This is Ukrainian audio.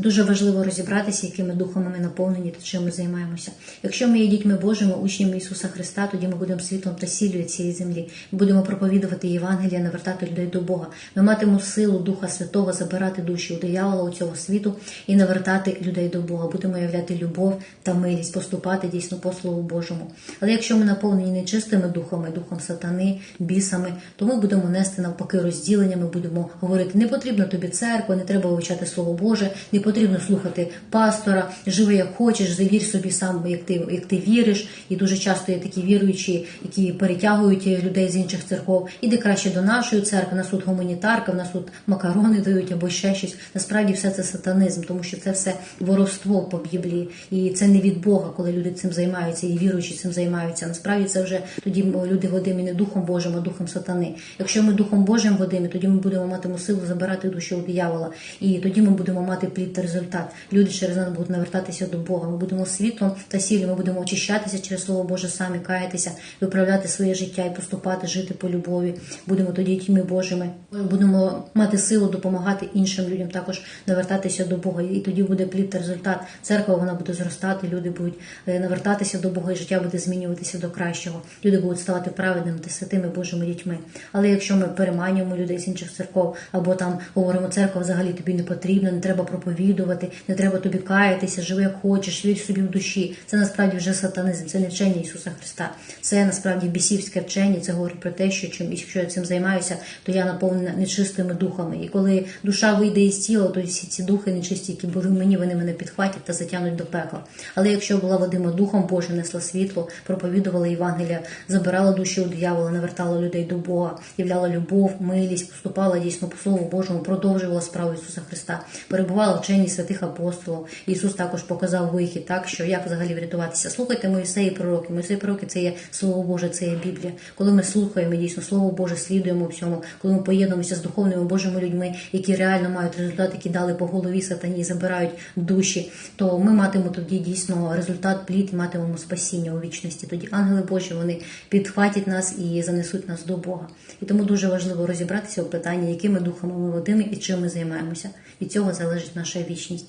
Дуже важливо розібратися, якими духами ми наповнені та чим ми займаємося. Якщо ми є дітьми Божими, учнями Ісуса Христа, тоді ми будемо світлом та сіллю цієї землі. Ми будемо проповідувати Євангелія, навертати людей до Бога. Ми матимемо силу Духа Святого забирати душі у диявола у цього світу і навертати людей до Бога. Будемо являти любов та милість, поступати дійсно по Слову Божому. Але якщо ми наповнені нечистими духами, духом сатани, бісами, то ми будемо нести навпаки розділення. Ми будемо говорити: не потрібно тобі церква, не треба вивчати Слово Боже, не потрібно слухати пастора, живи як хочеш, завір собі сам, як ти як ти віриш. І дуже часто є такі віруючі, які перетягують людей з інших церков. Іди краще до нашої церкви, нас тут гуманітарка, в нас тут макарони дають або ще щось. Насправді все це сатанизм, тому що це все воровство по Біблії, і це не від Бога, коли люди цим займаються, і віруючі цим займаються. Насправді це вже тоді люди водимі не духом Божим, а духом сатани. Якщо ми духом Божим водимі, тоді ми будемо матиму силу забирати душу у диявола, і тоді ми будемо мати плід та результат. Люди через нас будуть навертатися до Бога. Ми будемо світлом та сіллю, ми будемо очищатися через слово Боже, самі каятися, виправляти своє життя і поступати, жити по любові. Будемо тоді дітьми Божими. Будемо мати силу допомагати іншим людям також навертатися до Бога. І тоді буде плід та результат. Церква вона буде зростати, люди будуть е, навертатися до Бога, і життя буде змінюватися до кращого. Люди будуть ставати праведними та святими Божими дітьми. Але якщо ми переманюємо людей з інших церков, або там говоримо, церква взагалі тобі не потрібна, не треба проповідувати, не треба тобі каятися, живи як хочеш, вір собі в душі. Це насправді вже сатанизм, це не вчення Ісуса Христа. Це насправді бісівське вчення. Це говорить про те, що чим якщо я цим займаюся, то я наповнена нечистими духами. І коли душа вийде із тіла, то всі ці духи нечисті, які були в мені, вони мене підхватять та затягнуть до пекла. Але якщо була Вадима Духом Божим, несла світло, проповідувала Євангелія, забирала душі у диявола, навертала людей до Бога, являла любов, милість, поступала дійсно по Слову Божому, продовжувала справу Ісуса Христа, перебувала в вченні святих апостолів. Ісус також показав вихід, так що як взагалі врятуватися. Слухайте Моїсеї пророки. Моїсеї пророки це є Слово Боже, це є Біблія. Коли ми слухаємо дійсно Слово Боже, слідуємо всьому, коли ми поєднуємося з духовними Божими людьми, які реально мають результат, які дали по голові сатані, і забирають душі, то ми матимемо тоді дійсно результат, плід матимемо спасіння у вічності. Тоді ангели Божі вони підхватять нас і занесуть нас до Бога. І тому дуже важливо розібратися у питанні, якими духами ми водими і чим ми займаємося. Від цього залежить наша вічність.